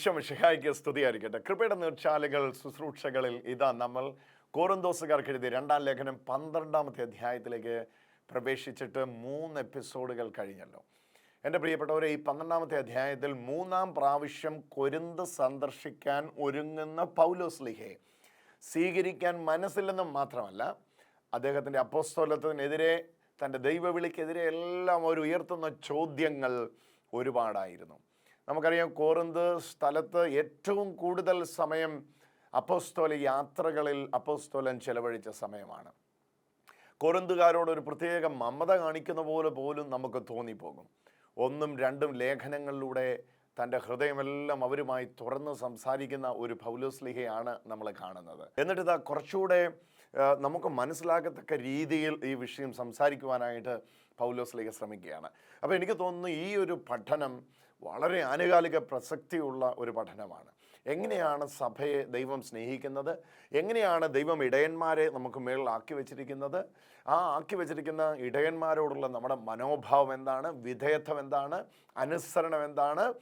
വിശ്വമിഷിഹായിക്ക് സ്തുതിയായിരിക്കട്ടെ. കൃപയുടെ നീർച്ചാലുകൾ ശുശ്രൂഷകളിൽ ഇതാ നമ്മൾ കോറന്തോസുകാർക്ക് എഴുതി രണ്ടാം ലേഖനം പന്ത്രണ്ടാമത്തെ അധ്യായത്തിലേക്ക് പ്രവേശിച്ചിട്ട് മൂന്ന് എപ്പിസോഡുകൾ കഴിഞ്ഞല്ലോ. എന്റെ പ്രിയപ്പെട്ടവരെ ഈ പന്ത്രണ്ടാമത്തെ അധ്യായത്തിൽ മൂന്നാം പ്രാവശ്യം കൊരുന്ത് സന്ദർശിക്കാൻ ഒരുങ്ങുന്ന പൗലോസ് ലിഹയെ സ്വീകരിക്കാൻ മനസ്സില്ലെന്ന് മാത്രമല്ല അദ്ദേഹത്തിന്റെ അപ്പോസ്തോലത്തിനെതിരെ തന്റെ ദൈവവിളിക്കെതിരെ എല്ലാം ഒരു ഉയർത്തുന്ന ചോദ്യങ്ങൾ ഒരുപാടായിരുന്നു. നമുക്കറിയാം കോറിന്ത് സ്ഥലത്ത് ഏറ്റവും കൂടുതൽ സമയം അപ്പോസ്തോല യാത്രകളിൽ അപ്പോസ്തോലൻ ചെലവഴിച്ച സമയമാണ്. കോറിന്തുകാരോട് ഒരു പ്രത്യേക മമത കാണിക്കുന്ന പോലെ പോലും നമുക്ക് തോന്നിപ്പോകും. ഒന്നും രണ്ടും ലേഖനങ്ങളിലൂടെ തന്റെ ഹൃദയമെല്ലാം അവരുമായി തുറന്ന് സംസാരിക്കുന്ന ഒരു പൗലോസ്ലിഹയാണ് നമ്മൾ കാണുന്നത്. എന്നിട്ട് ഇതാ കുറച്ചുകൂടെ നമുക്ക് മനസ്സിലാക്കത്തക്ക രീതിയിൽ ഈ വിഷയം സംസാരിക്കുവാനായിട്ട് പൗലോസ്ലിഹ ശ്രമിക്കുകയാണ്. അപ്പോൾ എനിക്ക് തോന്നുന്നു ഈ ഒരു പഠനം വളരെ ആനുകാലിക പ്രസക്തിയുള്ള ഒരു പഠനമാണ്. എങ്ങനെയാണ് സഭയെ ദൈവം സ്നേഹിക്കുന്നത്? എങ്ങനെയാണ് ദൈവം ഇടയന്മാരെ നമുക്ക് മേളിൽ ആക്കി വെച്ചിരിക്കുന്നത്? ആ ആക്കി വെച്ചിരിക്കുന്ന ഇടയന്മാരോടുള്ള നമ്മുടെ മനോഭാവം എന്താണ്? വിധേയത്വം എന്താണ്? അനുസരണം എന്താണ്?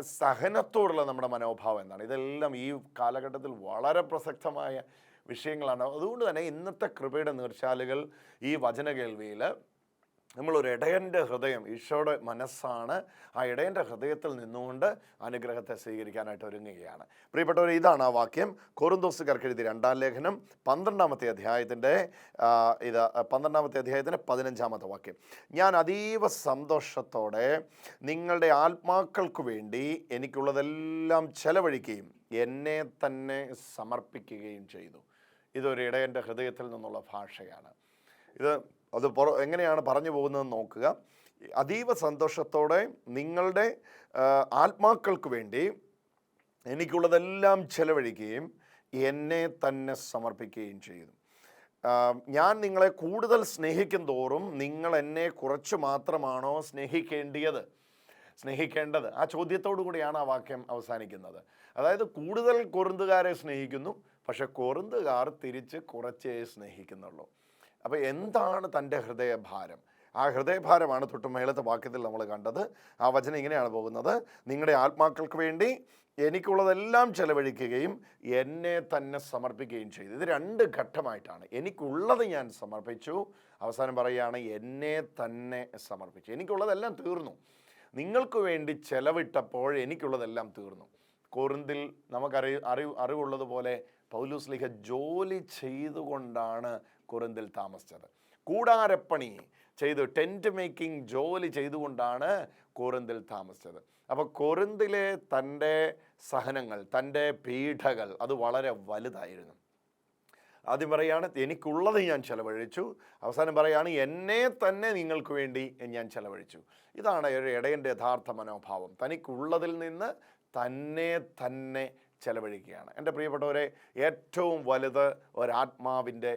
സഹനത്തോടുള്ള നമ്മുടെ മനോഭാവം എന്താണ്? ഇതെല്ലാം ഈ കാലഘട്ടത്തിൽ വളരെ പ്രസക്തമായ വിഷയങ്ങളാണ്. അതുകൊണ്ട് തന്നെ ഇന്നത്തെ കൃപയുടെ നീർച്ചാലുകൾ ഈ വചന കേൾവിയിൽ നമ്മളൊരു ഇടയന്റെ ഹൃദയം ഈശോയുടെ മനസ്സാണ്. ആ ഇടയന്റെ ഹൃദയത്തിൽ നിന്നുകൊണ്ട് അനുഗ്രഹത്തെ സ്വീകരിക്കാനായിട്ട് ഒരുങ്ങുകയാണ്. പ്രിയപ്പെട്ടവർ ഇതാണ് ആ വാക്യം. കോറുന്തോസുകാർക്ക് എഴുതി രണ്ടാം ലേഖനം പന്ത്രണ്ടാമത്തെ അധ്യായത്തിന്റെ ഇത് പന്ത്രണ്ടാമത്തെ അധ്യായത്തിന്റെ പതിനഞ്ചാമത്തെ വാക്യം. ഞാൻ അതീവ സന്തോഷത്തോടെ നിങ്ങളുടെ ആത്മാക്കൾക്ക് വേണ്ടി എനിക്കുള്ളതെല്ലാം ചെലവഴിക്കുകയും എന്നെ തന്നെ സമർപ്പിക്കുകയും ചെയ്തു. ഇതൊരു ഇടയന്റെ ഹൃദയത്തിൽ നിന്നുള്ള ഭാഷയാണ്. ഇത് അത് പുറ എങ്ങനെയാണ് പറഞ്ഞു പോകുന്നതെന്ന് നോക്കുക. അതീവ സന്തോഷത്തോടെ നിങ്ങളുടെ ആത്മാക്കൾക്ക് വേണ്ടി എനിക്കുള്ളതെല്ലാം ചെലവഴിക്കുകയും എന്നെ തന്നെ സമർപ്പിക്കുകയും ചെയ്തു ഞാൻ നിങ്ങളെ കൂടുതൽ സ്നേഹിക്കും തോറും നിങ്ങൾ എന്നെ കുറച്ച് മാത്രമാണോ സ്നേഹിക്കേണ്ടിയത്? സ്നേഹിക്കേണ്ടത്. ആ ചോദ്യത്തോടു കൂടിയാണ് ആ വാക്യം അവസാനിക്കുന്നത്. അതായത് കൂടുതൽ കുറുന്തുകാരെ സ്നേഹിക്കുന്നു പക്ഷെ കുറുന്തുകാർ തിരിച്ച് കുറച്ചേ സ്നേഹിക്കുന്നുള്ളൂ. അപ്പോൾ എന്താണ് തന്റെ ഹൃദയഭാരം? ആ ഹൃദയഭാരമാണ് തൊട്ട് മേളത്തെ വാക്യത്തിൽ നമ്മൾ കണ്ടത്. ആ വചനം ഇങ്ങനെയാണ് പോകുന്നത്. നിങ്ങളുടെ ആത്മാക്കൾക്ക് വേണ്ടി എനിക്കുള്ളതെല്ലാം ചെലവഴിക്കുകയും എന്നെ തന്നെ സമർപ്പിക്കുകയും ചെയ്തു. ഇത് രണ്ട് ഘട്ടമായിട്ടാണ്. എനിക്കുള്ളത് ഞാൻ സമർപ്പിച്ചു. അവസാനം പറയുകയാണ് എന്നെ തന്നെ സമർപ്പിച്ചു. എനിക്കുള്ളതെല്ലാം തീർന്നു. നിങ്ങൾക്ക് വേണ്ടി ചെലവിട്ടപ്പോൾ എനിക്കുള്ളതെല്ലാം തീർന്നു. കോറിന്തിൽ നമുക്കറി അറിവ് അറിവുള്ളതുപോലെ പൗലൂസ് ലിഖ ജോലി ചെയ്തുകൊണ്ടാണ് കൊറിന്തിൽ താമസിച്ചത്. കൂടാരപ്പണി ചെയ്തു ടെന്റ് മേക്കിംഗ് ജോലി ചെയ്തുകൊണ്ടാണ് കോറിന്തിൽ താമസിച്ചത്. അപ്പോൾ കൊറിന്തിലെ തന്റെ സഹനങ്ങൾ തന്റെ പീഠകൾ അത് വളരെ വലുതായിരുന്നു. ആദ്യം പറയാണ് എനിക്കുള്ളത് ഞാൻ ചിലവഴിച്ചു. അവസാനം പറയാണ് എന്നെ തന്നെ നിങ്ങൾക്ക് വേണ്ടി ഞാൻ ചിലവഴിച്ചു. ഇതാണ് ഒരു ഇടയന്റെ യഥാർത്ഥ മനോഭാവം. തനിക്കുള്ളതിൽ നിന്ന് തന്നെ തന്നെ ചിലവഴിക്കുകയാണ്. എന്റെ പ്രിയപ്പെട്ടവരെ ഏറ്റവും വലുത് ഒരാത്മാവിന്റെ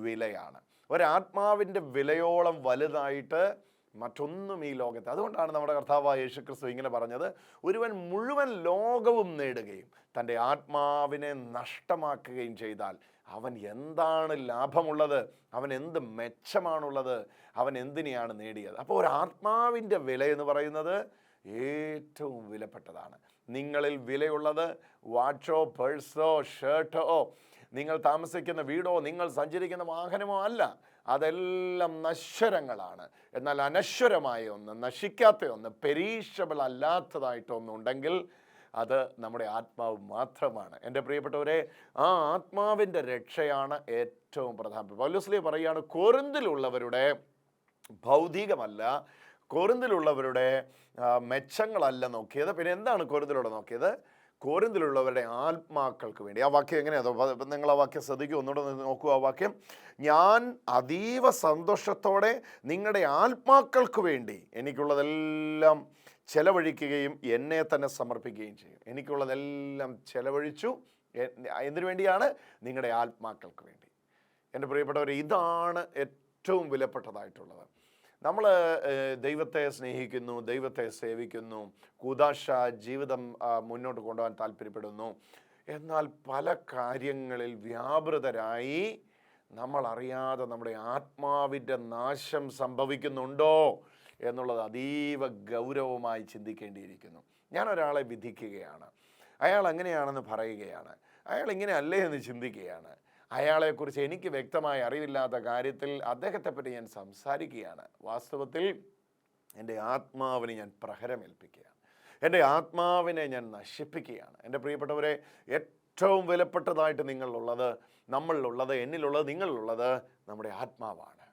വിലയാണ്. ഒരാത്മാവിന്റെ വിലയോളം വലുതായിട്ട് മറ്റൊന്നും ഈ ലോകത്ത് അതുകൊണ്ടാണ് നമ്മുടെ കർത്താവായ യേശുക്രിസ്തു ഇങ്ങനെ പറഞ്ഞത് ഒരുവൻ മുഴുവൻ ലോകവും നേടുകയും തന്റെ ആത്മാവിനെ നഷ്ടമാക്കുകയും ചെയ്താൽ അവൻ എന്താണ് ലാഭമുള്ളത്? അവൻ എന്ത് മെച്ചമാണുള്ളത്? അവൻ എന്തിനെയാണ് നേടിയത്? അപ്പോൾ ഒരു ആത്മാവിന്റെ വില എന്ന് പറയുന്നത് ഏറ്റവും വിലപ്പെട്ടതാണ്. നിങ്ങളിൽ വിലയുള്ളത് വാച്ചോ പേഴ്സോ ഷർട്ടോ നിങ്ങൾ താമസിക്കുന്ന വീടോ നിങ്ങൾ സഞ്ചരിക്കുന്ന വാഹനമോ അല്ല. അതെല്ലാം നശ്വരങ്ങളാണ്. എന്നാൽ അനശ്വരമായ ഒന്ന് നശിക്കാത്ത ഒന്ന് പെരീഷബിൾ അല്ലാത്തതായിട്ടൊന്നുണ്ടെങ്കിൽ അത് നമ്മുടെ ആത്മാവ് മാത്രമാണ്. എന്റെ പ്രിയപ്പെട്ടവരെ ആ ആത്മാവിന്റെ രക്ഷയാണ് ഏറ്റവും പ്രധാനം പൗലുസ്ലി പറയുകയാണ് കൊറിന്തിലുള്ളവരുടെ ഭൗതികമല്ല കോറിന്തിലുള്ളവരുടെ മെച്ചങ്ങളല്ല നോക്കിയത്. പിന്നെ എന്താണ് കോരിന്തിലൂടെ നോക്കിയത്? കോറിന്തിലുള്ളവരുടെ ആത്മാക്കൾക്ക് വേണ്ടി. ആ വാക്യം എങ്ങനെയാണ് നിങ്ങൾ ആ വാക്യം ശ്രദ്ധിക്കുക ഒന്നുകൂടെ നോക്കൂ ആ വാക്യം. ഞാൻ അതീവ സന്തോഷത്തോടെ നിങ്ങളുടെ ആത്മാക്കൾക്ക് വേണ്ടി എനിക്കുള്ളതെല്ലാം ചെലവഴിക്കുകയും എന്നെ തന്നെ സമർപ്പിക്കുകയും ചെയ്യും. എനിക്കുള്ളതെല്ലാം ചെലവഴിച്ചു. എന്തിനു വേണ്ടിയാണ്? നിങ്ങളുടെ ആത്മാക്കൾക്ക് വേണ്ടി. എന്റെ പ്രിയപ്പെട്ടവർ ഇതാണ് ഏറ്റവും വിലപ്പെട്ടതായിട്ടുള്ളത്. നമ്മൾ ദൈവത്തെ സ്നേഹിക്കുന്നു ദൈവത്തെ സേവിക്കുന്നു കുദാശ ജീവിതം മുന്നോട്ട് കൊണ്ടുപോകാൻ താല്പര്യപ്പെടുന്നു. എന്നാൽ പല കാര്യങ്ങളിൽ വ്യാപൃതരായി നമ്മൾ അറിയാതെ നമ്മുടെ ആത്മാവിന്റെ നാശം സംഭവിക്കുന്നുണ്ടോ എന്നുള്ളത് അതീവ ഗൗരവമായി ചിന്തിക്കേണ്ടിയിരിക്കുന്നു. ഞാൻ ഒരാളെ വിധിക്കുകയാണ്. അയാൾ അങ്ങനെയാണെന്ന് പറയുകയാണ്. അയാൾ ഇങ്ങനെ അല്ലേ എന്ന് ചിന്തിക്കുകയാണ്. അയാളെക്കുറിച്ച് എനിക്ക് വ്യക്തമായി അറിവില്ലാത്ത കാര്യത്തിൽ അദ്ദേഹത്തെപ്പറ്റി ഞാൻ സംസാരിക്കുകയാണ്. വാസ്തവത്തിൽ എന്റെ ആത്മാവിന് ഞാൻ പ്രഹരമേൽപ്പിക്കുകയാണ്. എന്റെ ആത്മാവിനെ ഞാൻ നശിപ്പിക്കുകയാണ്. എന്റെ പ്രിയപ്പെട്ടവരെ ഏറ്റവും വിലപ്പെട്ടതായിട്ട് നിങ്ങളിലുള്ളത് നമ്മളിലുള്ളത് എന്നിലുള്ളത് നിങ്ങളിലുള്ളത് നമ്മുടെ ആത്മാവാണ്.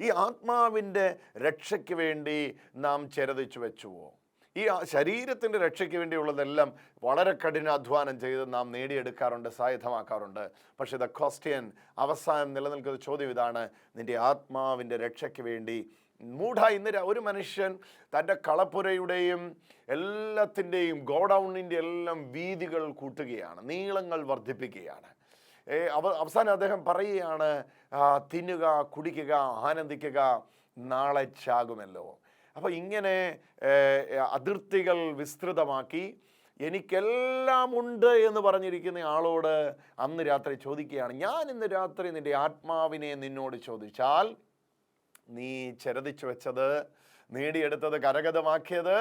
ഈ ആത്മാവിന്റെ രക്ഷയ്ക്ക് വേണ്ടി നാം ചെരതിച്ചു വെച്ചുവോ? ഈ ശരീരത്തിന്റെ രക്ഷയ്ക്ക് വേണ്ടിയുള്ളതെല്ലാം വളരെ കഠിനാധ്വാനം ചെയ്ത് നാം നേടിയെടുക്കാറുണ്ട് സായുധമാക്കാറുണ്ട്. പക്ഷേ ദ ക്വസ്റ്റ്യൻ അവസാനം നിലനിൽക്കുന്ന ചോദ്യം ഇതാണ് നിന്റെ ആത്മാവിന്റെ രക്ഷയ്ക്ക് വേണ്ടി. മൂഢ ഇന്ന് ഒരു മനുഷ്യൻ തന്റെ കളപ്പുരയുടെയും എല്ലാത്തിന്റെയും ഗോഡൗണിന്റെ എല്ലാം വീതികൾ കൂട്ടുകയാണ് നീളങ്ങൾ വർദ്ധിപ്പിക്കുകയാണ്. അവ അവസാനം അദ്ദേഹം പറയുകയാണ് തിന്നുക കുടിക്കുക ആനന്ദിക്കുക നാളെ ചാകുമല്ലോ. അപ്പോൾ ഇങ്ങനെ അതിർത്തികൾ വിസ്തൃതമാക്കി എനിക്കെല്ലാം ഉണ്ട് എന്ന് പറഞ്ഞിരിക്കുന്ന ആളോട് അന്ന് രാത്രി ചോദിക്കുകയാണ്. ഞാൻ ഇന്ന് രാത്രി നിന്റെ ആത്മാവിനെ നിന്നോട് ചോദിച്ചാൽ നീ ചരതിച്ചു വെച്ചത് നേടിയെടുത്തത് കരഗതമാക്കിയത്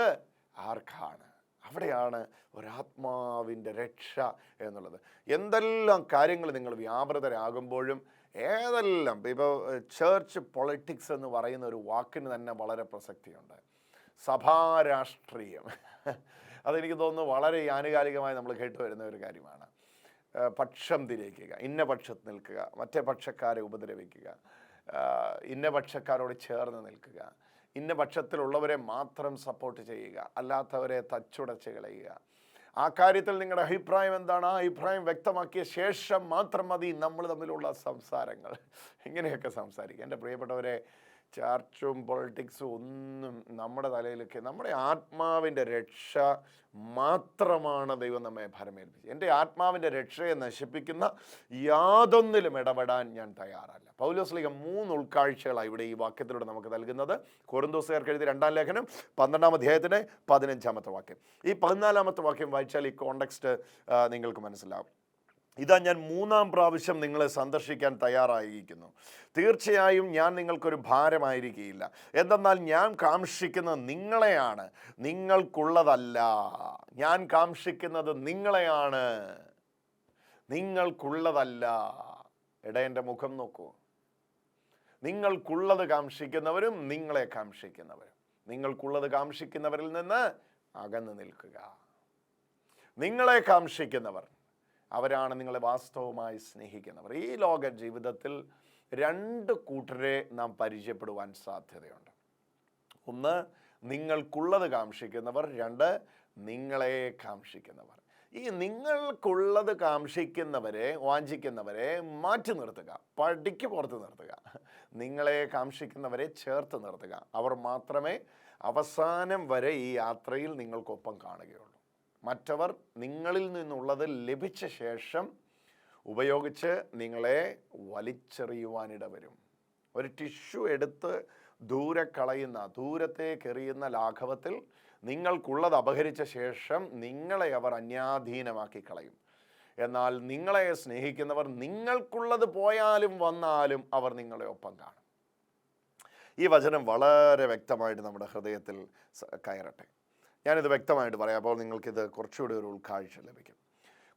ആർക്കാണ്? അവിടെയാണ് ഒരാത്മാവിന്റെ രക്ഷ എന്നുള്ളത്. എന്തെല്ലാം കാര്യങ്ങൾ നിങ്ങൾ വ്യാപൃതരാകുമ്പോഴും ഏതെല്ലാം ഇപ്പോൾ ചേർച്ച് പൊളിറ്റിക്സ് എന്ന് പറയുന്ന ഒരു വാക്കിന് തന്നെ വളരെ പ്രസക്തിയുണ്ട്. സഭാരാഷ്ട്രീയം അതെനിക്ക് തോന്നുന്നു വളരെ ആനുകാലികമായി നമ്മൾ കേട്ടു വരുന്ന ഒരു കാര്യമാണ്. പക്ഷം തിരിക്കുക ഇന്ന പക്ഷത്ത് നിൽക്കുക മറ്റേ പക്ഷക്കാരെ ഉപദ്രവിക്കുക ഇന്ന പക്ഷക്കാരോട് ചേർന്ന് നിൽക്കുക ഇന്ന പക്ഷത്തിലുള്ളവരെ മാത്രം സപ്പോർട്ട് ചെയ്യുക അല്ലാത്തവരെ തച്ചുടച്ച് കളയുക ആ കാര്യത്തിൽ നിങ്ങളുടെ അഭിപ്രായം എന്താണ്? ആ അഭിപ്രായം വ്യക്തമാക്കിയ ശേഷം മാത്രം മതി നമ്മൾ തമ്മിലുള്ള സംസാരങ്ങൾ. ഇങ്ങനെയൊക്കെ സംസാരിക്കുക. എന്റെ പ്രിയപ്പെട്ടവരെ ചർച്ചും പൊളിറ്റിക്സും ഒന്നും നമ്മുടെ തലയിലൊക്കെ നമ്മുടെ ആത്മാവിന്റെ രക്ഷ മാത്രമാണ് ദൈവം നമ്മെ ഭരമേൽപ്പിച്ചത്. എന്റെ ആത്മാവിന്റെ രക്ഷയെ നശിപ്പിക്കുന്ന യാതൊന്നിലും ഇടപെടാൻ ഞാൻ തയ്യാറല്ല. പൗലോസ്ലിക മൂന്ന് ഉൾക്കാഴ്ചകളാണ് ഇവിടെ ഈ വാക്യത്തിലൂടെ നമുക്ക് നൽകുന്നത്. കോരന്തോസുകാർക്ക് എഴുതിയ രണ്ടാം ലേഖനം പന്ത്രണ്ടാം അധ്യായത്തിന്റെ പതിനഞ്ചാമത്തെ വാക്യം. ഈ പതിനാലാമത്തെ വാക്യം വായിച്ചാൽ ഈ കോണ്ടെക്സ്റ്റ് നിങ്ങൾക്ക് മനസ്സിലാവും. ഇതാ ഞാൻ മൂന്നാം പ്രാവശ്യം നിങ്ങളെ സന്ദർശിക്കാൻ തയ്യാറായിരിക്കുന്നു. തീർച്ചയായും ഞാൻ നിങ്ങൾക്കൊരു ഭാരമായിരിക്കുകയില്ല. എന്തെന്നാൽ ഞാൻ കാക്ഷിക്കുന്നത് നിങ്ങളെയാണ്. നിങ്ങൾക്കുള്ളതല്ല. ഞാൻ കാക്ഷിക്കുന്നത് നിങ്ങളെയാണ്. നിങ്ങൾക്കുള്ളതല്ല. ഇടയന്റെ മുഖം നോക്കൂ. നിങ്ങൾക്കുള്ളത് കാക്ഷിക്കുന്നവരും നിങ്ങളെ കാംക്ഷിക്കുന്നവരും. നിങ്ങൾക്കുള്ളത് കാക്ഷിക്കുന്നവരിൽ നിന്ന് അകന്നു നിൽക്കുക. നിങ്ങളെ കാക്ഷിക്കുന്നവർ അവരാണ് നിങ്ങളെ വാസ്തവമായി സ്നേഹിക്കുന്നവർ. ഈ ലോക ജീവിതത്തിൽ രണ്ട് കൂട്ടരെ നാം പരിചയപ്പെടുവാൻ സാധ്യതയുണ്ട്. ഒന്ന് നിങ്ങൾക്കുള്ളത് കാക്ഷിക്കുന്നവർ. രണ്ട് നിങ്ങളെ കാക്ഷിക്കുന്നവർ. ഈ നിങ്ങൾക്കുള്ളത് കാംഷിക്കുന്നവരെ വാഞ്ചിക്കുന്നവരെ മാറ്റി നിർത്തുക. പടിക്ക് പുറത്ത് നിർത്തുക. നിങ്ങളെ കാംഷിക്കുന്നവരെ ചേർത്ത് നിർത്തുക. അവർ മാത്രമേ അവസാനം വരെ ഈ യാത്രയിൽ നിങ്ങൾക്കൊപ്പം കാണുകയുള്ളൂ. മറ്റവർ നിങ്ങളിൽ നിന്നുള്ളത് ലഭിച്ച ശേഷം ഉപയോഗിച്ച് നിങ്ങളെ വലിച്ചെറിയുവാനിട വരും ഒരു ടിഷ്യൂ എടുത്ത് ദൂരെ കളയുന്ന ദൂരത്തേക്ക് എറിയുന്ന ലാഘവത്തിൽ നിങ്ങൾക്കുള്ളത് അപഹരിച്ച ശേഷം നിങ്ങളെ അവർ അന്യാധീനമാക്കി കളയും. എന്നാൽ നിങ്ങളെ സ്നേഹിക്കുന്നവർ നിങ്ങൾക്കുള്ളത് പോയാലും വന്നാലും അവർ നിങ്ങളെ ഒപ്പം കാണും. ഈ വചനം വളരെ വ്യക്തമായിട്ട് നമ്മുടെ ഹൃദയത്തിൽ കയറട്ടെ. ഞാനിത് വ്യക്തമായിട്ട് പറയാം. അപ്പോൾ നിങ്ങൾക്കിത് കുറച്ചുകൂടി ഒരു ഉൾക്കാഴ്ച ലഭിക്കും.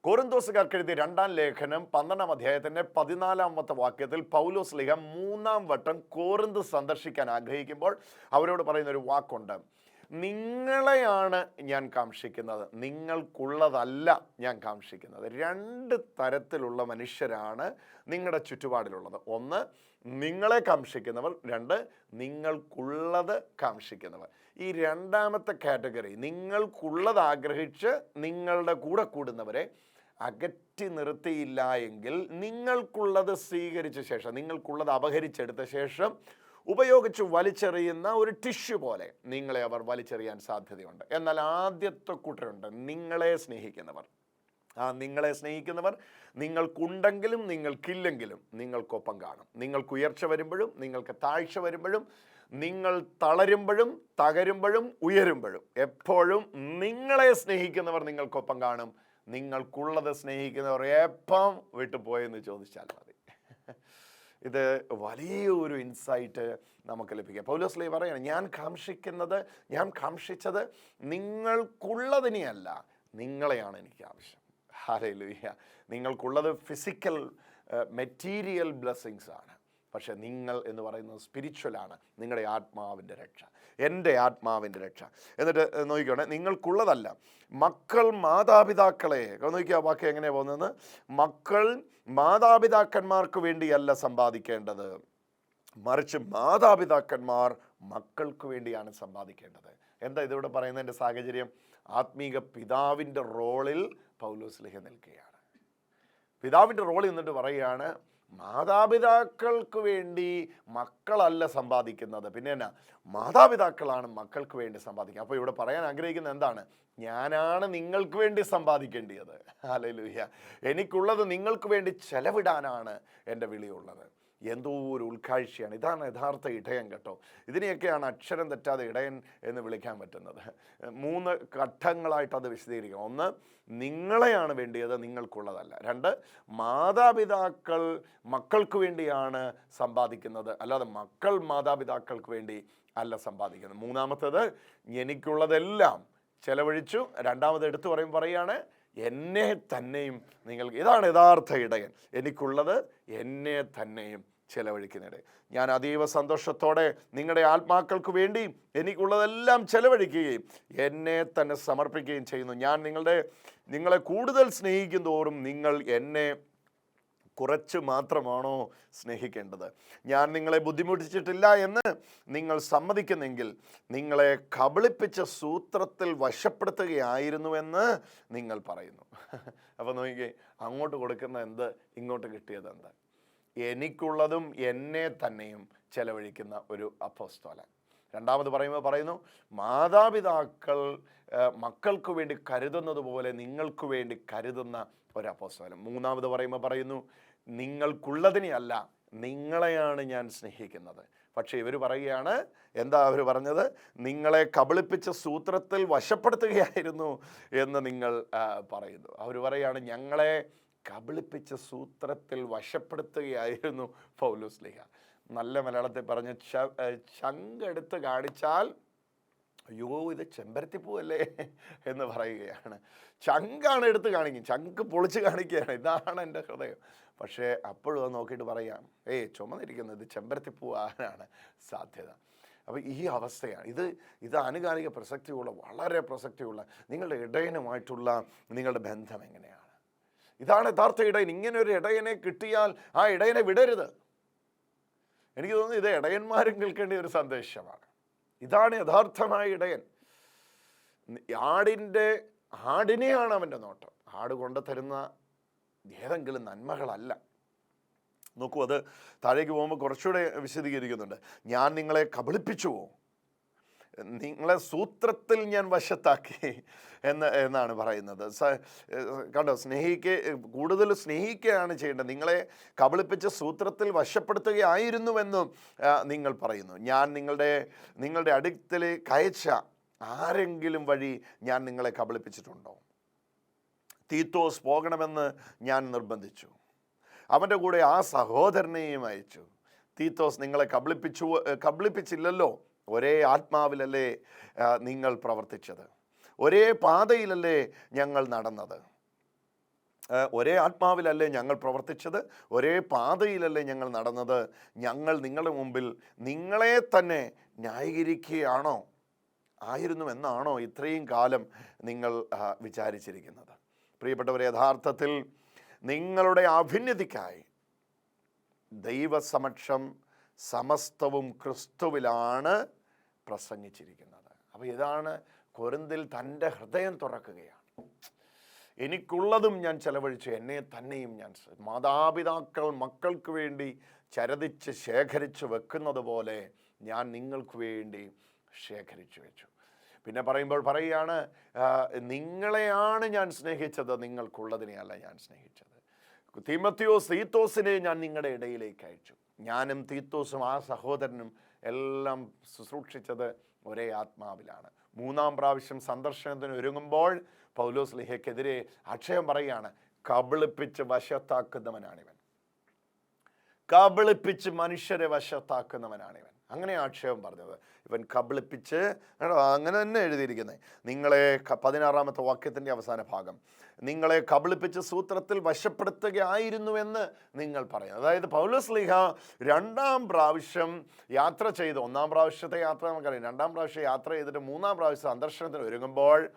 കോറിന്തോസുകാർക്ക് എഴുതിയ രണ്ടാം ലേഖനം പന്ത്രണ്ടാം അധ്യായത്തിന്റെ പതിനാലാമത്തെ വാക്യത്തിൽ പൗലോസ് ലിഖ മൂന്നാം വട്ടം കോറിന്ത് സന്ദർശിക്കാൻ ആഗ്രഹിക്കുമ്പോൾ അവരോട് പറയുന്ന ഒരു വാക്കുണ്ട്. നിങ്ങളെയാണ് ഞാൻ കാക്ഷിക്കുന്നത്. നിങ്ങൾക്കുള്ളതല്ല ഞാൻ കാക്ഷിക്കുന്നത്. രണ്ട് തരത്തിലുള്ള മനുഷ്യരാണ് നിങ്ങളുടെ ചുറ്റുപാടിലുള്ളത്. ഒന്ന് നിങ്ങളെ കാക്ഷിക്കുന്നവർ. രണ്ട് നിങ്ങൾക്കുള്ളത് കാക്ഷിക്കുന്നവർ. ഈ രണ്ടാമത്തെ കാറ്റഗറി നിങ്ങൾക്കുള്ളത് ആഗ്രഹിച്ച് നിങ്ങളുടെ കൂടെ കൂടുന്നവരെ അകറ്റി നിർത്തിയില്ല എങ്കിൽ നിങ്ങൾക്കുള്ളത് സ്വീകരിച്ച ശേഷം നിങ്ങൾക്കുള്ളത് അപഹരിച്ചെടുത്ത ശേഷം ഉപയോഗിച്ച് വലിച്ചെറിയുന്ന ഒരു ടിഷ്യൂ പോലെ നിങ്ങളെ അവർ വലിച്ചെറിയാൻ സാധ്യതയുണ്ട്. എന്നാൽ ആദ്യത്തെ കൂട്ടരുണ്ട് നിങ്ങളെ സ്നേഹിക്കുന്നവർ. ആ നിങ്ങളെ സ്നേഹിക്കുന്നവർ നിങ്ങൾക്കുണ്ടെങ്കിലും നിങ്ങൾക്കില്ലെങ്കിലും നിങ്ങൾക്കൊപ്പം കാണും. നിങ്ങൾക്ക് ഉയർച്ച വരുമ്പോഴും നിങ്ങൾക്ക് താഴ്ച വരുമ്പോഴും നിങ്ങൾ തളരുമ്പോഴും തകരുമ്പോഴും ഉയരുമ്പോഴും എപ്പോഴും നിങ്ങളെ സ്നേഹിക്കുന്നവർ നിങ്ങൾക്കൊപ്പം കാണും. നിങ്ങൾക്കുള്ളത് സ്നേഹിക്കുന്നവർ എപ്പം വിട്ടുപോയെന്ന് ചോദിച്ചാൽ മതി. ഇത് വലിയൊരു ഇൻസൈറ്റ് നമുക്ക് ലഭിക്കാം. പൗലോസ് പറയണം ഞാൻ കാംക്ഷിക്കുന്നത് ഞാൻ കാംക്ഷിച്ചത് നിങ്ങൾക്കുള്ളതിനെയല്ല നിങ്ങളെയാണ് എനിക്ക് ആവശ്യം. ഹാലയിലുയ്യ നിങ്ങൾക്കുള്ളത് ഫിസിക്കൽ മെറ്റീരിയൽ ബ്ലെസ്സിങ്സ് ആണ്. പക്ഷെ നിങ്ങൾ എന്ന് പറയുന്നത് സ്പിരിച്വലാണ് നിങ്ങളുടെ ആത്മാവിന്റെ രക്ഷ. എന്റെ ആത്മാവിന്റെ രക്ഷ. എന്നിട്ട് നോക്കിക്കോണേ നിങ്ങൾക്കുള്ളതല്ല മക്കൾ മാതാപിതാക്കളെ നോക്കിയാൽ വാക്ക് എങ്ങനെയാണ് പോകുന്നത്? മക്കൾ മാതാപിതാക്കന്മാർക്ക് വേണ്ടിയല്ല സമ്പാദിക്കേണ്ടത്. മറിച്ച് മാതാപിതാക്കന്മാർ മക്കൾക്ക് വേണ്ടിയാണ് സമ്പാദിക്കേണ്ടത്. എന്താ ഇതിവിടെ പറയുന്നതിന്റെ സാഹചര്യം? ആത്മീക പിതാവിന്റെ റോളിൽ പൗലോസ് ലേഖ നിൽക്കുകയാണ്. പിതാവിന്റെ റോളിൽ നിന്നിട്ട് പറയുകയാണ് മാതാപിതാക്കൾക്ക് വേണ്ടി മക്കളല്ല സമ്പാദിക്കുന്നത്. പിന്നെ എന്നാ മാതാപിതാക്കളാണ് മക്കൾക്ക് വേണ്ടി സമ്പാദിക്കുക അപ്പോൾ ഇവിടെ പറയാൻ ആഗ്രഹിക്കുന്നത് എന്താണ്? ഞാനാണ് നിങ്ങൾക്ക് വേണ്ടി സമ്പാദിക്കേണ്ടത് അലലുഹ്യ എനിക്കുള്ളത് നിങ്ങൾക്ക് വേണ്ടി ചെലവിടാനാണ് എന്റെ വിളിയുള്ളത്. എന്തോ ഒരു ഉൾക്കാഴ്ചയാണ്. ഇതാണ് യഥാർത്ഥ ഇടയൻ കേട്ടോ. ഇതിനെയൊക്കെയാണ് അക്ഷരം തെറ്റാതെ ഇടയൻ എന്ന് വിളിക്കാൻ പറ്റുന്നത്. മൂന്ന് ഘട്ടങ്ങളായിട്ട് അത് വിശദീകരിക്കും. ഒന്ന് നിങ്ങളെയാണ് വേണ്ടിയത് നിങ്ങൾക്കുള്ളതല്ല. രണ്ട് മാതാപിതാക്കൾ മക്കൾക്ക് വേണ്ടിയാണ് സമ്പാദിക്കുന്നത്. അല്ലാതെ മക്കൾ മാതാപിതാക്കൾക്ക് വേണ്ടി അല്ല സമ്പാദിക്കുന്നത്. മൂന്നാമത്തേത് എനിക്കുള്ളതെല്ലാം ചെലവഴിച്ചു. രണ്ടാമത് എടുത്തു പറയും പറയാണ് എന്നെ തന്നെയും നിങ്ങൾക്ക് ഇതാണ് യഥാർത്ഥ ഇടയൻ. എനിക്കുള്ളത് എന്നെ തന്നെയും ചെലവഴിക്കുന്നിടെ ഞാൻ അതീവ സന്തോഷത്തോടെ നിങ്ങളുടെ ആത്മാക്കൾക്ക് വേണ്ടി എനിക്കുള്ളതെല്ലാം ചെലവഴിക്കുകയും എന്നെ തന്നെ സമർപ്പിക്കുകയും ചെയ്യുന്നു. ഞാൻ നിങ്ങളുടെ നിങ്ങളെ കൂടുതൽ സ്നേഹിക്കും തോറും നിങ്ങൾ എന്നെ കുറച്ച് മാത്രമാണോ സ്നേഹിക്കേണ്ടത്? ഞാൻ നിങ്ങളെ ബുദ്ധിമുട്ടിച്ചിട്ടില്ല എന്ന് നിങ്ങൾ സമ്മതിക്കുന്നെങ്കിൽ നിങ്ങളെ കബളിപ്പിച്ച സൂത്രത്തിൽ വശപ്പെടുത്തുകയായിരുന്നുവെന്ന് നിങ്ങൾ പറയുന്നു. അപ്പോൾ നോക്കിക്കേ അങ്ങോട്ട് കൊടുക്കുന്ന എന്ത് ഇങ്ങോട്ട് കിട്ടിയത് എന്ത്? എനിക്കുള്ളതും എന്നെ തന്നെയും ചെലവഴിക്കുന്ന ഒരു അപ്പോസ്തോല രണ്ടാമത് പറയുമ്പോൾ പറയുന്നു മാതാപിതാക്കൾ മക്കൾക്ക് വേണ്ടി കരുതുന്നത് പോലെ നിങ്ങൾക്ക് വേണ്ടി കരുതുന്ന ഒരു അപ്പോസ്തോലൻ മൂന്നാമത് പറയുമ്പോൾ പറയുന്നു നിങ്ങൾക്കുള്ളതിനെയല്ല നിങ്ങളെയാണ് ഞാൻ സ്നേഹിക്കുന്നത്. പക്ഷേ ഇവർ പറയുകയാണ് എന്താ അവർ പറഞ്ഞത്? നിങ്ങളെ കബളിപ്പിച്ച സൂത്രത്തിൽ വശപ്പെടുത്തുകയായിരുന്നു എന്ന് നിങ്ങൾ പറയുന്നു. അവർ പറയുകയാണ് ഞങ്ങളെ കബളിപ്പിച്ച സൂത്രത്തിൽ വശപ്പെടുത്തുകയായിരുന്നു പൗലോസ് ലിഹ. നല്ല മലയാളത്തിൽ പറഞ്ഞ് ചങ്കെടുത്ത് കാണിച്ചാൽ അയ്യോ ഇത് ചെമ്പരത്തിപ്പൂവല്ലേ എന്ന് പറയുകയാണ്. ചങ്കാണ് എടുത്ത് കാണിക്കും. ചങ്ക് പൊളിച്ച് കാണിക്കുകയാണ്. ഇതാണ് എന്റെ ഹൃദയം. പക്ഷേ അപ്പോഴും അത് നോക്കിയിട്ട് പറയാം ഏയ് ചുമന്നിരിക്കുന്നത് ഇത് ചെമ്പരത്തിപ്പൂ ആകാനാണ് സാധ്യത. അപ്പോൾ ഈ അവസ്ഥയാണ്. ഇത് ഇത് ആനുകാലിക പ്രസക്തിയുള്ള വളരെ പ്രസക്തിയുള്ള നിങ്ങളുടെ ഇടയനുമായിട്ടുള്ള നിങ്ങളുടെ ബന്ധം എങ്ങനെയാണ്? ഇതാണ് യഥാർത്ഥ ഇടയൻ. ഇങ്ങനെ ഒരു ഇടയനെ കിട്ടിയാൽ ആ ഇടയനെ വിടരുത്. എനിക്ക് തോന്നുന്നു ഇത് ഇടയന്മാരും കേൾക്കേണ്ട ഒരു സന്ദേശമാണ്. ഇതാണ് യഥാർത്ഥമായ ഇടയൻ. ആടിന്റെ ആടിനെയാണ് അവന്റെ നോട്ടം. ആട് കൊണ്ടുതരുന്ന ഏതെങ്കിലും നന്മകളല്ല. നോക്കൂ അത് താഴേക്ക് പോകുമ്പോൾ കുറച്ചുകൂടെ വിശദീകരിക്കുന്നുണ്ട്. ഞാൻ നിങ്ങളെ കബളിപ്പിച്ചുവോ? നിങ്ങളെ സൂത്രത്തിൽ ഞാൻ വശത്താക്കി എന്ന് എന്നാണ് പറയുന്നത്. കണ്ടോ സ്നേഹിക്ക് കൂടുതൽ സ്നേഹിക്കുകയാണ് ചെയ്യേണ്ടത്. നിങ്ങളെ കബളിപ്പിച്ച സൂത്രത്തിൽ വശപ്പെടുത്തുകയായിരുന്നുവെന്നും നിങ്ങൾ പറയുന്നു. ഞാൻ നിങ്ങളുടെ നിങ്ങളുടെ അടുത്തിൽ കയച്ച ആരെങ്കിലും വഴി ഞാൻ നിങ്ങളെ കബളിപ്പിച്ചിട്ടുണ്ടോ? തീത്തോസ് പോകണമെന്ന് ഞാൻ നിർബന്ധിച്ചു. അവന്റെ കൂടെ ആ സഹോദരനെയും അയച്ചു. തീത്തോസ് നിങ്ങളെ കബളിപ്പിച്ചു കബളിപ്പിച്ചില്ലല്ലോ. ഒരേ ആത്മാവിലല്ലേ നിങ്ങൾ പ്രവർത്തിച്ചത്. ഒരേ പാതയിലല്ലേ ഞങ്ങൾ നടന്നത്. ഒരേ ആത്മാവിലല്ലേ ഞങ്ങൾ പ്രവർത്തിച്ചത്. ഒരേ പാതയിലല്ലേ ഞങ്ങൾ നടന്നത്. ഞങ്ങൾ നിങ്ങളുടെ മുമ്പിൽ നിങ്ങളെ തന്നെ ന്യായീകരിക്കുകയാണോ? ആയിരുന്നു എന്നാണോ ഇത്രയും കാലം നിങ്ങൾ വിചാരിച്ചിരിക്കുന്നത്. പ്രിയപ്പെട്ടവർ യഥാർത്ഥത്തിൽ നിങ്ങളുടെ അഭിന്നതിക്കായി ദൈവസമക്ഷം സമസ്തവും ക്രിസ്തുവിലാണ് പ്രസംഗിച്ചിരിക്കുന്നത് അപ്പോൾ ഇതാണ് കൊരിന്തിൽ തന്റെ ഹൃദയം തുറക്കുകയാണ്. എനിക്കുള്ളതും ഞാൻ ചെലവഴിച്ചു എന്നെ തന്നെയും ഞാൻ മാതാപിതാക്കൾ മക്കൾക്ക് വേണ്ടി ചരതിച്ച് ശേഖരിച്ച് വെക്കുന്നത് പോലെ ഞാൻ നിങ്ങൾക്ക് വേണ്ടി ശേഖരിച്ചു വെച്ചു. പിന്നെ പറയുമ്പോൾ പറയുകയാണ് നിങ്ങളെയാണ് ഞാൻ സ്നേഹിച്ചത് നിങ്ങൾക്കുള്ളതിനെയല്ല ഞാൻ സ്നേഹിച്ചത്. തീമത്തിയോസ് തീത്തോസിനെ ഞാൻ നിങ്ങളുടെ ഇടയിലേക്ക് അയച്ചു. ഞാനും തീത്തോസും ആ സഹോദരനും എല്ലാം ശുശ്രൂഷിച്ചത് ഒരേ ആത്മാവിലാണ്. മൂന്നാം പ്രാവശ്യം സന്ദർശനത്തിന് ഒരുങ്ങുമ്പോൾ പൗലോസ് ലിഹയ്ക്കെതിരെ അക്ഷയം പറയുകയാണ് കബളിപ്പിച്ച് വശത്താക്കുന്നവനാണിവൻ. കബളിപ്പിച്ച് മനുഷ്യരെ വശത്താക്കുന്നവനാണ് ഇവൻ അങ്ങനെ ആക്ഷേപം പറഞ്ഞത്. ഇവൻ കബളിപ്പിച്ച് അങ്ങനെ തന്നെ എഴുതിയിരിക്കുന്നത് നിങ്ങളെ പതിനാറാമത്തെ വാക്യത്തിന്റെ അവസാന ഭാഗം. നിങ്ങളെ കബളിപ്പിച്ച് സൂത്രത്തിൽ വശപ്പെടുത്തുകയായിരുന്നുവെന്ന് നിങ്ങൾ പറയും അതായത് പൗലോസ് ലീഹ രണ്ടാം പ്രാവശ്യം യാത്ര ചെയ്ത്. ഒന്നാം പ്രാവശ്യത്തെ യാത്ര നമുക്കറിയാം. രണ്ടാം പ്രാവശ്യം യാത്ര ചെയ്തിട്ട് മൂന്നാം പ്രാവശ്യം സന്ദർശനത്തിന് ഒരുങ്ങുമ്പോൾ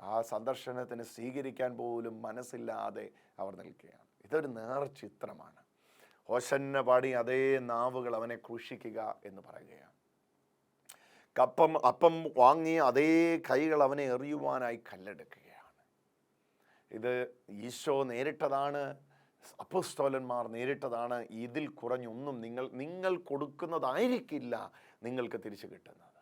ആ സന്ദർശനത്തിന് സ്വീകരിക്കാൻ പോലും മനസ്സില്ലാതെ അവർ നിൽക്കുകയാണ്. ഇതൊരു നേർചിത്രമാണ്. ഹോശന്ന പാടി അതേ നാവുകൾ അവനെ ക്രൂശിക്കുക എന്ന് പറയുകയാണ്. കപ്പം അപ്പം വാങ്ങി അതേ കൈകൾ അവനെ എറിയുവാനായി കല്ലെടുക്കുകയാണ്. ഇത് ഈശോ നേരിട്ടതാണ് അപ്പസ്തോലന്മാർ നേരിട്ടതാണ് ഇതിൽ കുറഞ്ഞൊന്നും നിങ്ങൾ നിങ്ങൾ കൊടുക്കുന്നതായിരിക്കില്ല നിങ്ങൾക്ക് തിരിച്ചു കിട്ടുന്നത്.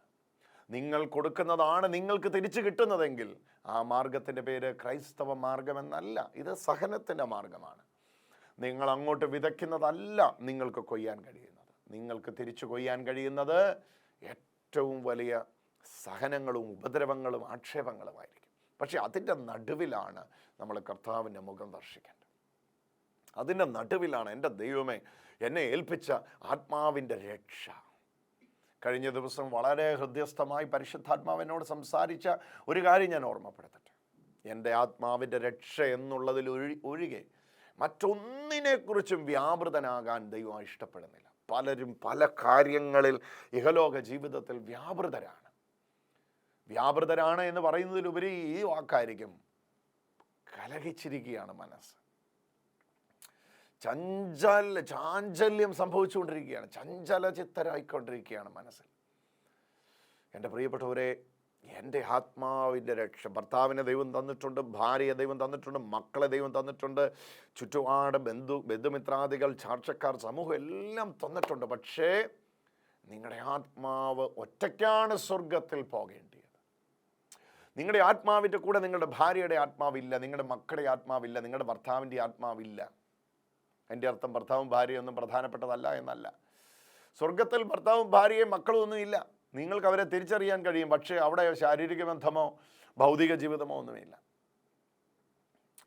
നിങ്ങൾ കൊടുക്കുന്നതാണ് നിങ്ങൾക്ക് തിരിച്ചു കിട്ടുന്നതെങ്കിൽ ആ മാർഗത്തിന്റെ പേര് ക്രൈസ്തവ മാർഗമെന്നല്ല ഇത് സഹനത്തിന്റെ മാർഗമാണ്. നിങ്ങൾ അങ്ങോട്ട് വിതയ്ക്കുന്നതല്ല നിങ്ങൾക്ക് കൊയ്യാൻ കഴിയുന്നത്. നിങ്ങൾക്ക് തിരിച്ചു കൊയ്യാൻ കഴിയുന്നത് ഏറ്റവും വലിയ സഹനങ്ങളും ഉപദ്രവങ്ങളും ആക്ഷേപങ്ങളുമായിരിക്കും. പക്ഷെ അതിന്റെ നടുവിലാണ് നമ്മൾ കർത്താവിന്റെ മുഖം ദർശിക്കേണ്ടത്. അതിന്റെ നടുവിലാണ് എന്റെ ദൈവമേ എന്നെ ഏൽപ്പിച്ച ആത്മാവിന്റെ രക്ഷ. കഴിഞ്ഞ ദിവസം വളരെ ഹൃദ്യസ്ഥമായി പരിശുദ്ധാത്മാവിനോട് സംസാരിച്ച ഒരു കാര്യം ഞാൻ ഓർമ്മപ്പെടുത്തട്ടെ. എന്റെ ആത്മാവിന്റെ രക്ഷ എന്നുള്ളതിൽ ഒഴി ഒഴികെ മറ്റൊന്നിനെക്കുറിച്ചും വ്യാപൃതനാകാൻ ദൈവം ഇഷ്ടപ്പെടുന്നില്ല. പലരും പല കാര്യങ്ങളിൽ ഇഹലോക ജീവിതത്തിൽ വ്യാപൃതരാണ്. വ്യാപൃതരാണ് എന്ന് പറയുന്നതിലുപരി ഈ വാക്കായിരിക്കും കലഹിച്ചിരിക്കുകയാണ് മനസ്സ്. ചഞ്ചല ചാഞ്ചല്യം സംഭവിച്ചുകൊണ്ടിരിക്കുകയാണ്. ചഞ്ചല ചിത്തരായിക്കൊണ്ടിരിക്കുകയാണ് മനസ്സിൽ. എന്റെ പ്രിയപ്പെട്ടവരെ എന്റെ ആത്മാവിന്റെ രക്ഷ. ഭർത്താവിനെ ദൈവം തന്നിട്ടുണ്ട് ഭാര്യയെ ദൈവം തന്നിട്ടുണ്ട് മക്കളെ ദൈവം തന്നിട്ടുണ്ട് ചുറ്റുപാട് ബന്ധു ബന്ധുമിത്രാദികൾ ചാർച്ചക്കാർ സമൂഹം എല്ലാം തന്നിട്ടുണ്ട്. പക്ഷേ നിങ്ങളുടെ ആത്മാവ് ഒറ്റയ്ക്കാണ് സ്വർഗത്തിൽ പോകേണ്ടത് നിങ്ങളുടെ ആത്മാവിന്റെ കൂടെ നിങ്ങളുടെ ഭാര്യയുടെ ആത്മാവില്ല നിങ്ങളുടെ മക്കളുടെ ആത്മാവില്ല നിങ്ങളുടെ ഭർത്താവിന്റെ ആത്മാവില്ല. എന്റെ അർത്ഥം ഭർത്താവും ഭാര്യയൊന്നും പ്രധാനപ്പെട്ടതല്ല എന്നല്ല. സ്വർഗത്തിൽ ഭർത്താവും ഭാര്യയും മക്കളും ഒന്നും ഇല്ല നിങ്ങൾക്ക് അവരെ തിരിച്ചറിയാൻ കഴിയും പക്ഷേ അവിടെ ശാരീരിക ബന്ധമോ ഭൗതിക ജീവിതമോ ഒന്നുമില്ല.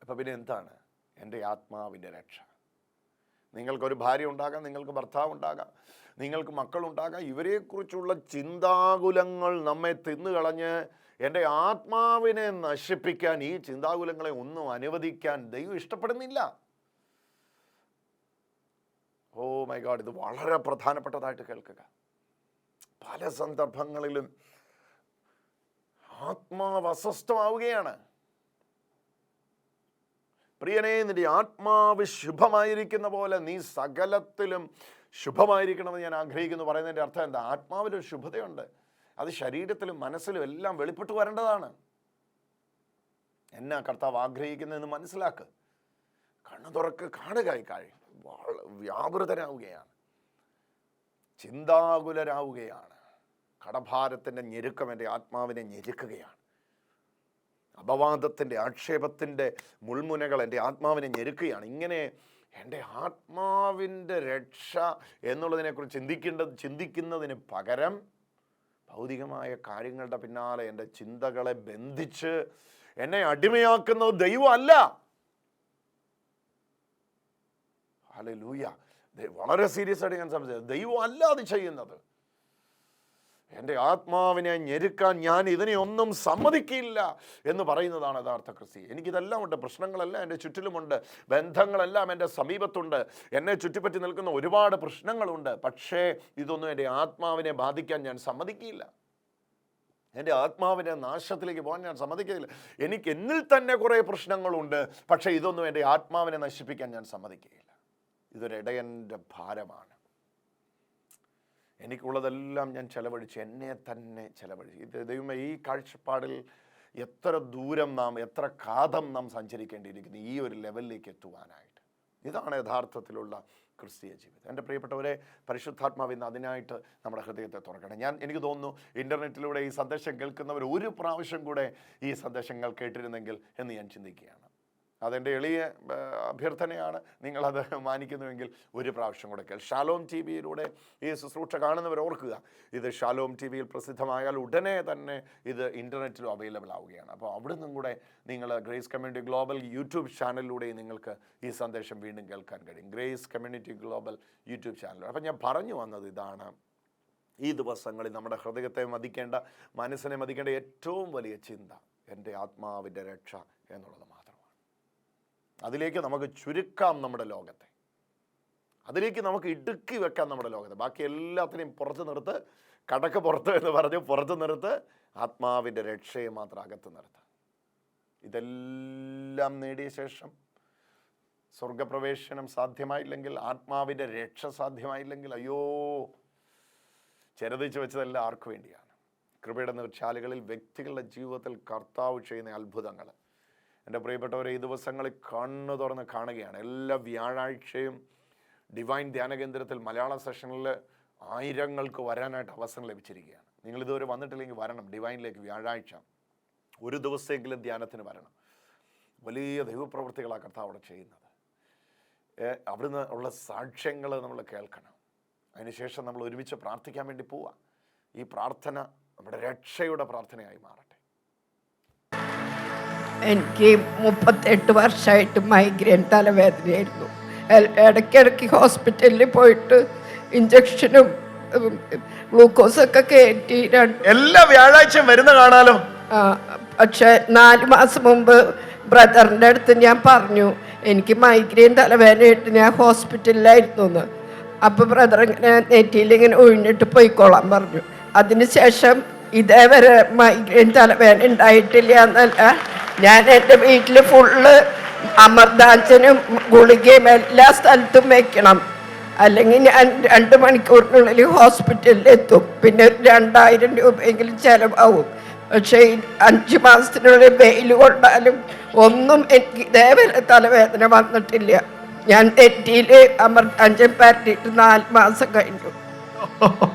അപ്പം പിന്നെ എന്താണ്? എന്റെ ആത്മാവിന്റെ രക്ഷ. നിങ്ങൾക്കൊരു ഭാര്യ ഉണ്ടാകാം നിങ്ങൾക്ക് ഭർത്താവ് ഉണ്ടാകാം നിങ്ങൾക്ക് മക്കളുണ്ടാകാം ഇവരെക്കുറിച്ചുള്ള ചിന്താകുലങ്ങൾ നമ്മെ തിന്നുകളഞ്ഞ് എന്റെ ആത്മാവിനെ നശിപ്പിക്കാൻ ഈ ചിന്താകുലങ്ങളെ ഒന്നും അനുവദിക്കാൻ ദൈവം ഇഷ്ടപ്പെടുന്നില്ല. ഓ മൈ ഗാഡ് ഇത് വളരെ പ്രധാനപ്പെട്ടതായിട്ട് കേൾക്കുക. പല സന്ദർഭങ്ങളിലും ആത്മാവ് അസ്വസ്ഥമാവുകയാണ്. പ്രിയനെ നിന്റെ ആത്മാവ് ശുഭമായിരിക്കുന്ന പോലെ നീ സകലത്തിലും ശുഭമായിരിക്കണമെന്ന് ഞാൻ ആഗ്രഹിക്കുന്നു. പറയുന്നതിന്റെ അർത്ഥം എന്താ? ആത്മാവിലൊരു ശുഭതയുണ്ട്. അത് ശരീരത്തിലും മനസ്സിലും എല്ലാം വെളിപ്പെട്ട് വരേണ്ടതാണ്. എന്നാ കർത്താവ് ആഗ്രഹിക്കുന്നതെന്ന് മനസ്സിലാക്ക്. കണ്ണു തുറക്ക് കാണുക ഈ കാര്യം വ്യാപൃതരാവുകയാണ് ചിന്താകുലരാവുകയാണ്. കടഭാരത്തിന്റെ ഞെരുക്കം എന്റെ ആത്മാവിനെ ഞെരുക്കുകയാണ്. അപവാദത്തിന്റെ ആക്ഷേപത്തിന്റെ മുൾമുനകൾ എന്റെ ആത്മാവിനെ ഞെരുക്കുകയാണ്. ഇങ്ങനെ എന്റെ ആത്മാവിന്റെ രക്ഷ എന്നുള്ളതിനെക്കുറിച്ച് ചിന്തിക്കേണ്ടത് ചിന്തിക്കുന്നതിന് പകരം ഭൗതികമായ കാര്യങ്ങളുടെ പിന്നാലെ എന്റെ ചിന്തകളെ ബന്ധിച്ച് എന്നെ അടിമയാക്കുന്നത് ദൈവമല്ല അല്ലെ. ലൂയ വളരെ സീരിയസ് ആയിട്ട് ഞാൻ സംസാരിച്ചത്. ദൈവമല്ല അത് ചെയ്യുന്നത്. എന്റെ ആത്മാവിനെ ഞെരുക്കാൻ ഞാൻ ഇതിനെ ഒന്നും സമ്മതിക്കില്ല എന്ന് പറയുന്നതാണ് യഥാർത്ഥ ക്രിസ്തി. എനിക്കിതെല്ലാം ഉണ്ട്. പ്രശ്നങ്ങളെല്ലാം എന്റെ ചുറ്റിലുമുണ്ട്. ബന്ധങ്ങളെല്ലാം എന്റെ സമീപത്തുണ്ട്. എന്നെ ചുറ്റിപ്പറ്റി നിൽക്കുന്ന ഒരുപാട് പ്രശ്നങ്ങളുണ്ട്. പക്ഷേ ഇതൊന്നും എന്റെ ആത്മാവിനെ ബാധിക്കാൻ ഞാൻ സമ്മതിക്കില്ല. എന്റെ ആത്മാവിനെ നാശത്തിലേക്ക് പോകാൻ ഞാൻ സമ്മതിക്കില്ല എനിക്ക് എന്നിൽ തന്നെ കുറേ പ്രശ്നങ്ങളുണ്ട്. പക്ഷേ ഇതൊന്നും എന്റെ ആത്മാവിനെ നശിപ്പിക്കാൻ ഞാൻ സമ്മതിക്കുകയില്ല ഇതൊരിടയന്റെ ഭാരമാണ്. എനിക്കുള്ളതെല്ലാം ഞാൻ ചെലവഴിച്ച്. എന്നെ തന്നെ ചെലവഴിച്ചു. ഇത് ദൈവമേ ഈ കാഴ്ചപ്പാടിൽ എത്ര ദൂരം നാം എത്ര കാതം നാം സഞ്ചരിക്കേണ്ടിയിരിക്കുന്നു ഈ ഒരു ലെവലിലേക്ക് എത്തുവാനായിട്ട്. ഇതാണ് യഥാർത്ഥത്തിലുള്ള ക്രിസ്തീയ ജീവിതം. എന്റെ പ്രിയപ്പെട്ടവരെ പരിശുദ്ധാത്മാവ് ഇന്ന് അതിനായിട്ട് നമ്മുടെ ഹൃദയത്തെ തുറക്കണം. ഞാൻ എനിക്ക് തോന്നുന്നു ഇന്റർനെറ്റിലൂടെ ഈ സന്ദേശം കേൾക്കുന്നവർ ഒരു പ്രാവശ്യം കൂടെ ഈ സന്ദേശങ്ങൾ കേട്ടിരുന്നെങ്കിൽ എന്ന് ഞാൻ ചിന്തിക്കുകയാണ്. അതെന്റെ എളിയ അഭ്യർത്ഥനയാണ്. നിങ്ങളത് മാനിക്കുന്നുവെങ്കിൽ ഒരു പ്രാവശ്യം കൂടെ കേൾ. ഷാലോം ടി വിയിലൂടെ ഈ ശുശ്രൂഷ കാണുന്നവർ ഓർക്കുക ഇത് ഷാലോം ടി വിയിൽ പ്രസിദ്ധമായാൽ ഉടനെ തന്നെ ഇത് ഇന്റർനെറ്റിലും അവൈലബിൾ ആവുകയാണ്. അപ്പോൾ അവിടെ നിന്നും കൂടെ നിങ്ങൾ ഗ്രേസ് കമ്മ്യൂണിറ്റി ഗ്ലോബൽ യൂട്യൂബ് ചാനലിലൂടെ നിങ്ങൾക്ക് ഈ സന്ദേശം വീണ്ടും കേൾക്കാൻ കഴിയും. Grace community global YouTube channel അപ്പം ഞാൻ പറഞ്ഞു വന്നത് ഇതാണ്. ഈ ദിവസങ്ങളിൽ നമ്മുടെ ഹൃദയത്തെ മതിക്കേണ്ട മനസ്സിനെ മതിക്കേണ്ട ഏറ്റവും വലിയ ചിന്ത എന്റെ ആത്മാവിന്റെ രക്ഷ എന്നുള്ളത് മാത്രമാണ് അതിലേക്ക് നമുക്ക് ചുരുക്കാം നമ്മുടെ ലോകത്തെ. അതിലേക്ക് നമുക്ക് ഇടുക്കി വെക്കാം നമ്മുടെ ലോകത്തെ. ബാക്കി എല്ലാത്തിനെയും പുറത്ത് നിർത്ത് കടക്ക് പുറത്ത് എന്ന് പറഞ്ഞ് പുറത്ത് നിർത്ത് ആത്മാവിന്റെ രക്ഷയെ മാത്രം അകത്ത് നിർത്ത്. ഇതെല്ലാം നേടിയ ശേഷം സ്വർഗപ്രവേശനം സാധ്യമായില്ലെങ്കിൽ ആത്മാവിന്റെ രക്ഷ സാധ്യമായില്ലെങ്കിൽ അയ്യോ ചെറുതിച്ച് വെച്ചതെല്ലാം ആർക്കു വേണ്ടിയാണ്? കൃപയുടെ നിർച്ചാലുകളിൽ വ്യക്തികളുടെ ജീവിതത്തിൽ കർത്താവ് ചെയ്യുന്ന അത്ഭുതങ്ങൾ. എന്റെ പ്രിയപ്പെട്ടവരെ ഈ ദിവസങ്ങളിൽ കണ്ണു തുറന്ന് കാണുകയാണ്. എല്ലാ വ്യാഴാഴ്ചയും ഡിവൈൻ ധ്യാന കേന്ദ്രത്തിൽ മലയാള സെഷനിൽ ആയിരങ്ങൾക്ക് വരാനായിട്ട് അവസരം ലഭിച്ചിരിക്കുകയാണ്. നിങ്ങൾ ഇതുവരെ വന്നിട്ടില്ലെങ്കിൽ വരണം. ഡിവൈനിലേക്ക് വ്യാഴാഴ്ച ഒരു ദിവസമെങ്കിലും ധ്യാനത്തിന് വരണം. വലിയ ദൈവപ്രവൃത്തികളാണ് കർത്താവ് അവിടെ ചെയ്യുന്നത്. അവിടുന്ന് ഉള്ള സാക്ഷ്യങ്ങൾ നമ്മൾ കേൾക്കണം. അതിനുശേഷം നമ്മൾ ഒരുമിച്ച് പ്രാർത്ഥിക്കാൻ വേണ്ടി പോവുക ഈ പ്രാർത്ഥന നമ്മുടെ രക്ഷയുടെ പ്രാർത്ഥനയായി മാറട്ടെ. എനിക്ക് മുപ്പത്തെട്ട് വർഷമായിട്ട് മൈഗ്രെയിൻ തലവേദനയായിരുന്നു. ഇടയ്ക്കിടയ്ക്ക് ഹോസ്പിറ്റലിൽ പോയിട്ട് ഇഞ്ചക്ഷനും ഗ്ലൂക്കോസൊക്കെ കയറ്റി രണ്ട് എല്ലാ വ്യാഴാഴ്ചയും വരുന്ന കാണാലോ? പക്ഷെ നാല് മാസം മുമ്പ് ബ്രദറിന്റെ അടുത്ത് ഞാൻ പറഞ്ഞു എനിക്ക് മൈഗ്രെയിൻ തലവേദനയായിട്ട് ഞാൻ ഹോസ്പിറ്റലിലായിരുന്നു എന്ന് അപ്പോൾ ബ്രദർ ഇങ്ങനെ നെറ്റിയിൽ ഇങ്ങനെ ഒഴിഞ്ഞിട്ട് പോയിക്കോളാൻ പറഞ്ഞു. അതിനുശേഷം ഇതേവരെ മൈഗ്രെയിൻ തലവേദന ഉണ്ടായിട്ടില്ല എന്നല്ല. ഞാൻ എന്റെ വീട്ടിൽ ഫുള്ള് അമർദാഞ്ചനും ഗുളികയും എല്ലാ സ്ഥലത്തും വെക്കണം. അല്ലെങ്കിൽ ഞാൻ രണ്ട് മണിക്കൂറിനുള്ളിൽ ഹോസ്പിറ്റലിൽ എത്തും. പിന്നെ ഒരു രണ്ടായിരം രൂപയെങ്കിലും ചിലവാകും. പക്ഷേ അഞ്ച് മാസത്തിനുള്ളിൽ വെയിൽ കൊണ്ടാലും ഒന്നും എനിക്ക് ഇതേവരെ തലവേദന വന്നിട്ടില്ല. ഞാൻ തെറ്റിയിൽ അഞ്ചൻ പരട്ടിയിട്ട് നാല് മാസം കഴിഞ്ഞു.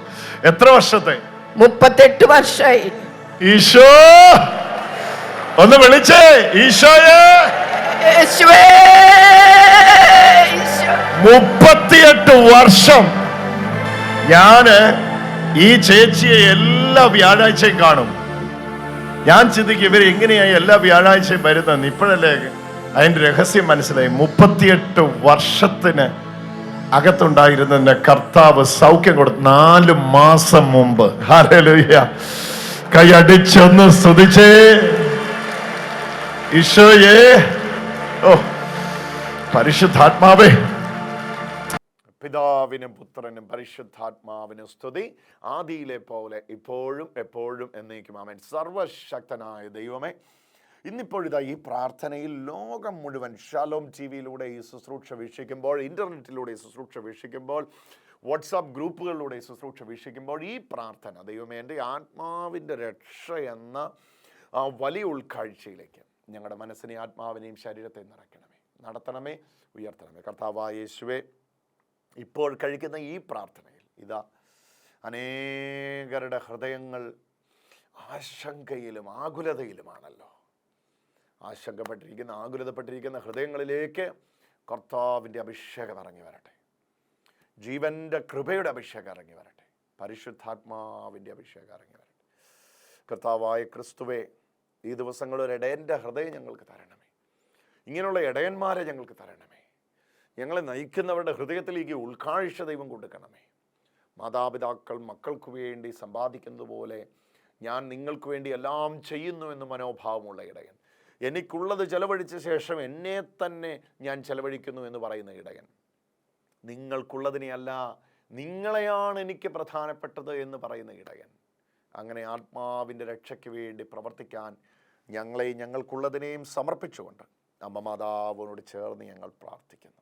എത്ര വർഷത്തെ? മുപ്പത്തെട്ട് വർഷമായി. ഈശോ ഒന്ന് വിളിച്ചേ. ഈശോയെ. മുപ്പത്തിയെട്ട് വർഷം ഞാൻ ഈ ചേച്ചിയെ എല്ലാ വ്യാഴാഴ്ചയും കാണും. ഞാൻ ചിന്തിക്കും ഇവർ എങ്ങനെയായി എല്ലാ വ്യാഴാഴ്ചയും വരുന്നത് ഇപ്പോഴല്ലേ അതിന്റെ രഹസ്യം മനസ്സിലായി. മുപ്പത്തിയെട്ട് വർഷത്തിന് അകത്തുണ്ടായിരുന്നതിന്റെ കർത്താവ് സൗഖ്യം കൊടുത്തു നാല് മാസം മുമ്പ്. കൈ കൈയടിച്ചൊന്ന് സ്തുതിച്ചേ. ഈശോയേ. ഓ പരിശുദ്ധാത്മാവേ. പിതാവിനും പുത്രനും പരിശുദ്ധാത്മാവിനും സ്തുതി. ആദിയിലെ പോലെ ഇപ്പോഴും എപ്പോഴും എന്നേക്കും ആമേൻ സർവശക്തനായ ദൈവമേ ഇന്നിപ്പോഴിതാ ഈ പ്രാർത്ഥനയിൽ ലോകം മുഴുവൻ ഷാലോം ടി വിയിലൂടെ ഈ ശുശ്രൂഷ വീക്ഷിക്കുമ്പോൾ ഇന്റർനെറ്റിലൂടെ ശുശ്രൂഷ വീക്ഷിക്കുമ്പോൾ വാട്സാപ്പ് ഗ്രൂപ്പുകളിലൂടെ ശുശ്രൂഷ വീക്ഷിക്കുമ്പോൾ ഈ പ്രാർത്ഥന ദൈവമേ എന്റെ ആത്മാവിന്റെ രക്ഷ എന്ന വലിയ ഉൾക്കാഴ്ചയിലേക്ക് ഞങ്ങളുടെ മനസ്സിനെ ആത്മാവിനെയും ശരീരത്തെയും നിറയ്ക്കണമേ. നടത്തണമേ ഉയർത്തണമേ. കർത്താവായ യേശുവേ ഇപ്പോൾ കഴിക്കുന്ന ഈ പ്രാർത്ഥനയിൽ ഇതാ അനേകരുടെ ഹൃദയങ്ങൾ ആശങ്കയിലും ആകുലതയിലുമാണല്ലോ. ആശങ്കപ്പെട്ടിരിക്കുന്ന ആകുലതപ്പെട്ടിരിക്കുന്ന ഹൃദയങ്ങളിലേക്ക് കർത്താവിന്റെ അഭിഷേകം ഇറങ്ങി വരട്ടെ. ജീവന്റെ കൃപയുടെ അഭിഷേകം ഇറങ്ങി വരട്ടെ. പരിശുദ്ധാത്മാവിന്റെ അഭിഷേകം ഇറങ്ങി വരട്ടെ. കർത്താവായ ക്രിസ്തുവേ ഈ ദിവസങ്ങളിൽ ഒരു ഇടയന്റെ ഹൃദയം ഞങ്ങൾക്ക് തരണമേ. ഇങ്ങനെയുള്ള ഇടയന്മാരെ ഞങ്ങൾക്ക് തരണമേ. ഞങ്ങളെ നയിക്കുന്നവരുടെ ഹൃദയത്തിലേക്ക് ഉൾക്കാഴ്ച ദൈവം കൊടുക്കണമേ. മാതാപിതാക്കൾ മക്കൾക്ക് വേണ്ടി സമ്പാദിക്കുന്നത് പോലെ ഞാൻ നിങ്ങൾക്ക് വേണ്ടി എല്ലാം ചെയ്യുന്നു എന്ന് മനോഭാവമുള്ള ഇടയൻ. എനിക്കുള്ളത് ചെലവഴിച്ച ശേഷം എന്നെ തന്നെ ഞാൻ ചെലവഴിക്കുന്നു എന്ന് പറയുന്ന ഇടയൻ നിങ്ങൾക്കുള്ളതിനെയല്ല നിങ്ങളെയാണ് എനിക്ക് പ്രധാനപ്പെട്ടത് എന്ന് പറയുന്ന ഇടയൻ അങ്ങനെ ആത്മാവിന്റെ രക്ഷയ്ക്ക് വേണ്ടി പ്രവർത്തിക്കാൻ ഞങ്ങളെയും ഞങ്ങൾക്കുള്ളതിനെയും സമർപ്പിച്ചുകൊണ്ട് അമ്മ മാതാവിനോട് ചേർന്ന് ഞങ്ങൾ പ്രാർത്ഥിക്കുന്നു.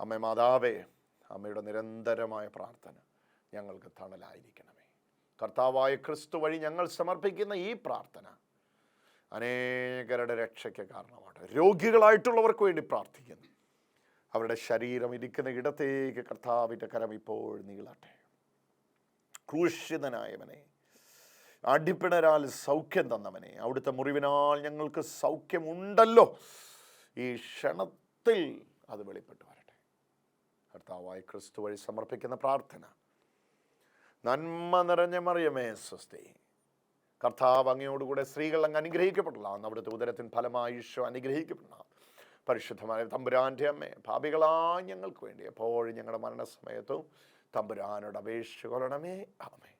അമ്മ മാതാവേ അമ്മയുടെ നിരന്തരമായ പ്രാർത്ഥന ഞങ്ങൾക്ക് തണലായിരിക്കണമേ. കർത്താവായ ക്രിസ്തു വഴി ഞങ്ങൾ സമർപ്പിക്കുന്ന ഈ പ്രാർത്ഥന അനേകരുടെ രക്ഷയ്ക്ക് കാരണമാണ് രോഗികളായിട്ടുള്ളവർക്ക് വേണ്ടി പ്രാർത്ഥിക്കുന്നു. അവരുടെ ശരീരം ഇരിക്കുന്ന ഇടത്തേക്ക് കർത്താവിന്റെ കരം ഇപ്പോൾ നീളട്ടെ. ക്രൂശിതനായവനെ അടിപ്പിണരാൽ സൗഖ്യം തന്നവനെ അവിടുത്തെ മുറിവിനാൽ ഞങ്ങൾക്ക് സൗഖ്യമുണ്ടല്ലോ. ഈ ക്ഷണത്തിൽ അത് വെളിപ്പെട്ടു വരട്ടെ. കർത്താവായ ക്രിസ്തു വഴി സമർപ്പിക്കുന്ന പ്രാർത്ഥന. നന്മ നിറഞ്ഞ മറിയമേ സ്വസ്തി. കർത്താവ് അങ്ങയോടുകൂടെ സ്ത്രീകൾ അങ്ങ് അനുഗ്രഹിക്കപ്പെട്ടതാണ് അവിടുത്തെ ഉദരത്തിൻ ഫലമായി ഈശോ അനുഗ്രഹിക്കപ്പെടണം. പരിശുദ്ധമായ തമ്പുരാന്റെ അമ്മയെ ഭാവികളായ ഞങ്ങൾക്ക് വേണ്ടി എപ്പോഴും ഞങ്ങളുടെ മരണസമയത്തും തമ്പുരാനോട് അപേക്ഷ കൊള്ളണമേ. ആമേ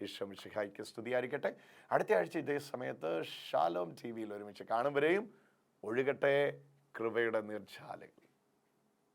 ഈശോ മിശിഹായിക്ക് സ്തുതിയായിരിക്കട്ടെ. അടുത്ത ആഴ്ച ഇതേ സമയത്ത് ഷാലോം ടി വിയിൽ ഒരുമിച്ച് കാണും ഒഴുകട്ടെ കൃപയുടെ നീർച്ചാലുകൾ